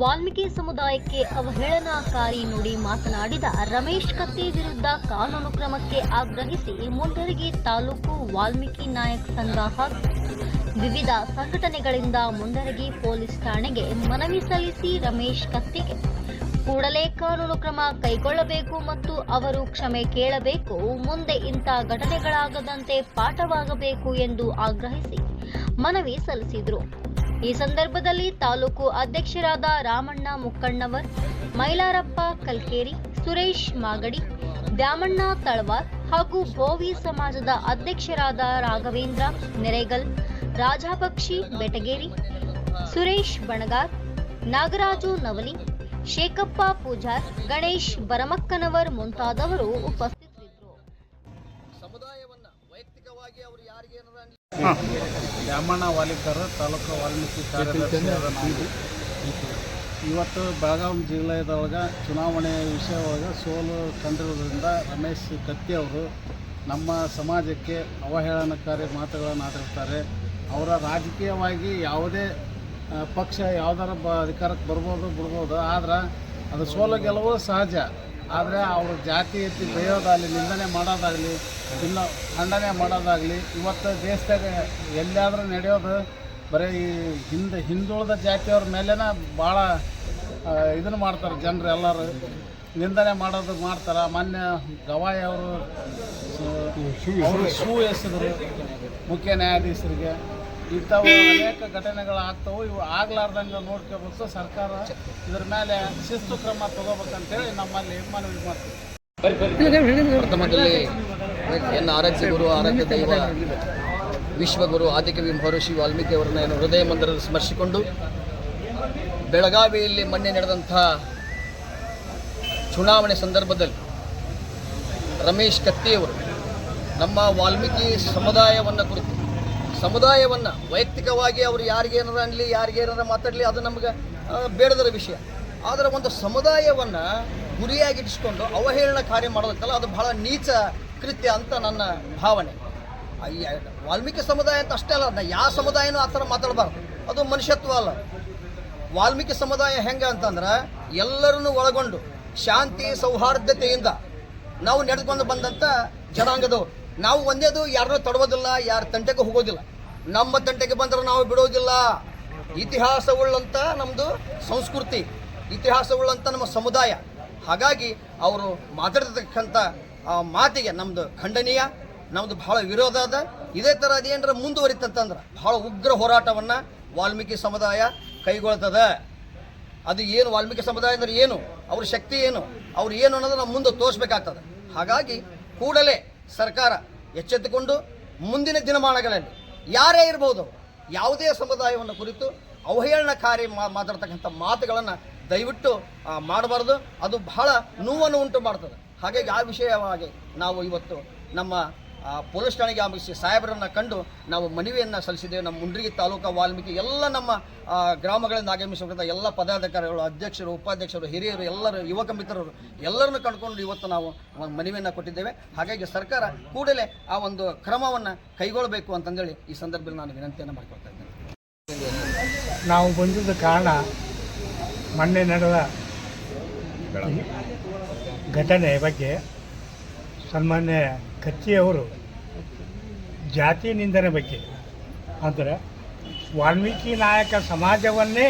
ವಾಲ್ಮೀಕಿ ಸಮುದಾಯಕ್ಕೆ ಅವಹೇಳನಕಾರಿ ನುಡಿ ಮಾತನಾಡಿದ ರಮೇಶ್ ಕತ್ತಿ ವಿರುದ್ಧ ಕಾನೂನು ಕ್ರಮಕ್ಕೆ ಆಗ್ರಹಿಸಿ ಮುಂಡರಗಿ ತಾಲೂಕು ವಾಲ್ಮೀಕಿ ನಾಯಕ್ ಸಂಘ ಹಾಗೂ ವಿವಿಧ ಸಂಘಟನೆಗಳಿಂದ ಮುಂಡರಗಿ ಪೊಲೀಸ್ ಠಾಣೆಗೆ ಮನವಿ ಸಲ್ಲಿಸಿ ರಮೇಶ್ ಕತ್ತಿಗೆ ಕೂಡಲೇ ಕಾನೂನು ಕ್ರಮ ಕೈಗೊಳ್ಳಬೇಕು ಮತ್ತು ಅವರು ಕ್ಷಮೆ ಕೇಳಬೇಕು, ಮುಂದೆ ಇಂಥ ಘಟನೆಗಳಾಗದಂತೆ ಪಾಠವಾಗಬೇಕು ಎಂದು ಆಗ್ರಹಿಸಿ ಮನವಿ ಸಲ್ಲಿಸಿದರು. ಈ ಸಂದರ್ಭದಲ್ಲಿ ತಾಲೂಕು ಅಧ್ಯಕ್ಷರಾದ ರಾಮಣ್ಣ ಮುಕ್ಕಣ್ಣವರ್, ಮೈಲಾರಪ್ಪ ಕಲ್ಕೇರಿ, ಸುರೇಶ್ ಮಾಗಡಿ, ದ್ಯಾಮಣ್ಣ ತಳವಾರ್ ಹಾಗೂ ಭೋವಿ ಸಮಾಜದ ಅಧ್ಯಕ್ಷರಾದ ರಾಘವೇಂದ್ರ ನೆರೆಗಲ್, ರಾಜಾಪಕ್ಷಿ ಬೆಟಗೇರಿ, ಸುರೇಶ್ ಬಣಗಾರ್, ನಾಗರಾಜು ನವಲಿ, ಶೇಖಪ್ಪ ಪೂಜಾರ್, ಗಣೇಶ್ ಬರಮಕ್ಕನವರ್ ಮುಂತಾದವರು ಉಪಸ್ಥಿತರಿದ್ದರು ಅನ್ಲಿ- ವಾಲಿಕರ್, ತಾಲೂಕು ವಾಲ್ಮೀಕಿ ಕಾರ್ಯದರ್ಶಿಯಾದ ನಾನು ಇವತ್ತು ಬೆಳಗಾವಿ ಜಿಲ್ಲೆದೊಳಗೆ ಚುನಾವಣೆ ವಿಷಯ ಒಳಗೆ ಸೋಲು ಕಂಡಿರೋದ್ರಿಂದ ರಮೇಶ್ ಕತ್ತಿ ಅವರು ನಮ್ಮ ಸಮಾಜಕ್ಕೆ ಅವಹೇಳನಕಾರಿ ಮಾತುಗಳನ್ನು ಆಡಿರ್ತಾರೆ ಅವರ ರಾಜಕೀಯವಾಗಿ ಯಾವುದೇ ಪಕ್ಷ ಯಾವ್ದಾರ ಬ, ಅಧಿಕಾರಕ್ಕೆ ಬರ್ಬೋದು, ಬಿಡ್ಬೋದು, ಆದ್ರೆ ಅದು ಸೋಲು ಗೆಲುವು ಸಹಜ. ಆದರೆ ಅವರು ಜಾತಿ ಎತ್ತಿ ಬೇಯೋದಾಗಲಿ ನಿಂದನೆ ಮಾಡೋದಾಗಲಿ ಇಲ್ಲ ಖಂಡನೆ ಮಾಡೋದಾಗಲಿ ಇವತ್ತು ದೇಶದಾಗ ಎಲ್ಲಿಯಾದರೂ ನಡೆಯೋದು ಬರೀ ಈ ಹಿಂದೆ ಹಿಂದುಳಿದ ಜಾತಿಯವ್ರ ಮೇಲೆನೇ ಭಾಳ ಇದನ್ನು ಮಾಡ್ತಾರೆ ಜನರು ಎಲ್ಲರೂ. ನಿಂದನೆ ಮಾಡೋದು ಮಾಡ್ತಾರೆ. ಮೊನ್ನೆ ಗವಾಯಿ ಅವರು ಅವರು ಶೂ ಎಸೆದರು ಮುಖ್ಯ ನ್ಯಾಯಾಧೀಶರಿಗೆ. ಇಂಥವು ಅನೇಕ ಘಟನೆಗಳು ಆಗ್ತವೆ ಇವು ಆಗ್ಲಾರ್ದಂಗೆ ನೋಡ್ಕೋಬೇಕು. ಸರ್ಕಾರ ಇದ್ರ ಮೇಲೆ ಶಿಸ್ತು ಕ್ರಮ ತಗೋಬೇಕಂತೇಳಿ ನಮ್ಮಲ್ಲಿ ಮನವಿ ಮಾಡ್ತೀವಿ. ಆರಾಧ್ಯ ಗುರು, ಆರಾಧ್ಯ ದೈವ, ವಿಶ್ವಗುರು ಆದಿಕವಿ ಮಹರ್ಷಿ ವಾಲ್ಮೀಕಿ ಅವರನ್ನ ಏನು ಹೃದಯ ಮಂದಿರದಲ್ಲಿ ಸ್ಮರಿಸಿಕೊಂಡು ಬೆಳಗಾವಿಯಲ್ಲಿ ಮೊನ್ನೆ ನಡೆದಂಥ ಚುನಾವಣೆ ಸಂದರ್ಭದಲ್ಲಿ ರಮೇಶ್ ಕತ್ತಿಯವರು ನಮ್ಮ ವಾಲ್ಮೀಕಿ ಸಮುದಾಯವನ್ನು ಕುರಿತು ಸಮುದಾಯವನ್ನು ವೈಯಕ್ತಿಕವಾಗಿ ಅವರು ಯಾರಿಗೇನಾರ ಅನ್ನಲಿ ಯಾರಿಗೇನಾರ ಮಾತಾಡಲಿ, ಅದು ನಮಗೆ ಬೇಡದರ ವಿಷಯ. ಆದರೆ ಒಂದು ಸಮುದಾಯವನ್ನು ಗುರಿಯಾಗಿಟ್ಟಿಸ್ಕೊಂಡು ಅವಹೇಳನ ಕಾರ್ಯ ಮಾಡೋದಕ್ಕಲ್ಲ ಅದು ಬಹಳ ನೀಚ ಕೃತ್ಯ ಅಂತ ನನ್ನ ಭಾವನೆ. ವಾಲ್ಮೀಕಿ ಸಮುದಾಯ ಅಂತ ಅಷ್ಟೇ ಅಲ್ಲ ಯಾವ ಸಮುದಾಯನೂ ಆ ಥರ ಮಾತಾಡಬಾರ್ದು. ಅದು ಮನುಷ್ಯತ್ವ ಅಲ್ಲ. ವಾಲ್ಮೀಕಿ ಸಮುದಾಯ ಹೆಂಗೆ ಅಂತಂದ್ರೆ ಎಲ್ಲರನ್ನು ಒಳಗೊಂಡು ಶಾಂತಿ ಸೌಹಾರ್ದತೆಯಿಂದ ನಾವು ನಡೆದುಕೊಂಡು ಬಂದಂಥ ಜನಾಂಗದವರು. ನಾವು ಒಂದೇದು ಯಾರನ್ನೂ ತಡೋದಿಲ್ಲ ಯಾರ ತಂಟೆಗೆ ಹೋಗೋದಿಲ್ಲ. ನಮ್ಮ ತಂಟೆಗೆ ಬಂದ್ರೆ ನಾವು ಬಿಡೋದಿಲ್ಲ. ಇತಿಹಾಸವುಳ್ಳಂಥ ನಮ್ಮದು ಸಂಸ್ಕೃತಿ ಇತಿಹಾಸವುಳ್ಳಂಥ ನಮ್ಮ ಸಮುದಾಯ. ಹಾಗಾಗಿ ಅವರು ಮಾತಾಡಿರ್ತಕ್ಕಂಥ ಆ ಮಾತಿಗೆ ನಮ್ಮದು ಖಂಡನೀಯ ನಮ್ಮದು ಬಹಳ ವಿರೋಧ ಅದ. ಇದೇ ಥರ ಅದೇನರ ಮುಂದುವರಿತಂತಂದ್ರೆ ಬಹಳ ಉಗ್ರ ಹೋರಾಟವನ್ನು ವಾಲ್ಮೀಕಿ ಸಮುದಾಯ ಕೈಗೊಳ್ತದ. ಅದು ಏನು ವಾಲ್ಮೀಕಿ ಸಮುದಾಯ ಅಂದ್ರೆ ಏನು? ಅವ್ರ ಶಕ್ತಿ ಏನು? ಅವ್ರು ಏನು ಅನ್ನೋದು ನಾವು ಮುಂದೆ ತೋರಿಸ್ಬೇಕಾಗ್ತದೆ. ಹಾಗಾಗಿ ಕೂಡಲೇ ಸರ್ಕಾರ ಎಚ್ಚೆತ್ತುಕೊಂಡು ಮುಂದಿನ ದಿನಮಾನಗಳಲ್ಲಿ ಯಾರೇ ಇರ್ಬೋದು ಯಾವುದೇ ಸಮುದಾಯವನ್ನು ಕುರಿತು ಅವಹೇಳನಕಾರಿ ಮಾತಾಡ್ತಕ್ಕಂಥ ಮಾತುಗಳನ್ನು ದಯವಿಟ್ಟು ಮಾಡಬಾರ್ದು. ಅದು ಬಹಳ ನೋವನ್ನು ಉಂಟು ಮಾಡ್ತದೆ. ಹಾಗಾಗಿ ಆ ವಿಷಯವಾಗಿ ನಾವು ಇವತ್ತು ನಮ್ಮ ಪೊಲೀಸ್ ಠಾಣೆಗೆ ಆಗಮಿಸಿ ಸಾಹೇಬರನ್ನು ಕಂಡು ನಾವು ಮನವಿಯನ್ನು ಸಲ್ಲಿಸಿದ್ದೇವೆ. ನಮ್ಮ ಮುಂಡ್ರಿಗಿ ತಾಲೂಕು ವಾಲ್ಮೀಕಿ ಎಲ್ಲ ನಮ್ಮ ಆ, ಗ್ರಾಮಗಳಿಂದ ಆಗಮಿಸುವಂಥ ಎಲ್ಲ ಪದಾಧಿಕಾರಿಗಳು ಅಧ್ಯಕ್ಷರು ಉಪಾಧ್ಯಕ್ಷರು ಹಿರಿಯರು ಎಲ್ಲರೂ ಯುವಕ ಮಿತ್ರರು ಎಲ್ಲರನ್ನು ಕಂಡುಕೊಂಡು ಇವತ್ತು ನಾವು ಮನವಿಯನ್ನು ಕೊಟ್ಟಿದ್ದೇವೆ. ಹಾಗಾಗಿ ಸರ್ಕಾರ ಕೂಡಲೇ ಆ ಒಂದು ಕ್ರಮವನ್ನು ಕೈಗೊಳ್ಳಬೇಕು ಅಂತಂದೇಳಿ ಈ ಸಂದರ್ಭದಲ್ಲಿ ನಾನು ವಿನಂತಿಯನ್ನು ಮಾಡ್ಕೊಳ್ತಾ ಇದ್ದೇನೆ. ನಾವು ಬಂದಿದ್ದ ಕಾರಣ ಮೊನ್ನೆ ನಡೆದ ಘಟನೆ ಬಗ್ಗೆ ಸನ್ಮಾನ್ಯ ಕತ್ತಿಯವರು ಜಾತಿ ನಿಂದನೆ ಬಗ್ಗೆ. ಅಂದರೆ ವಾಲ್ಮೀಕಿ ನಾಯಕ ಸಮಾಜವನ್ನೇ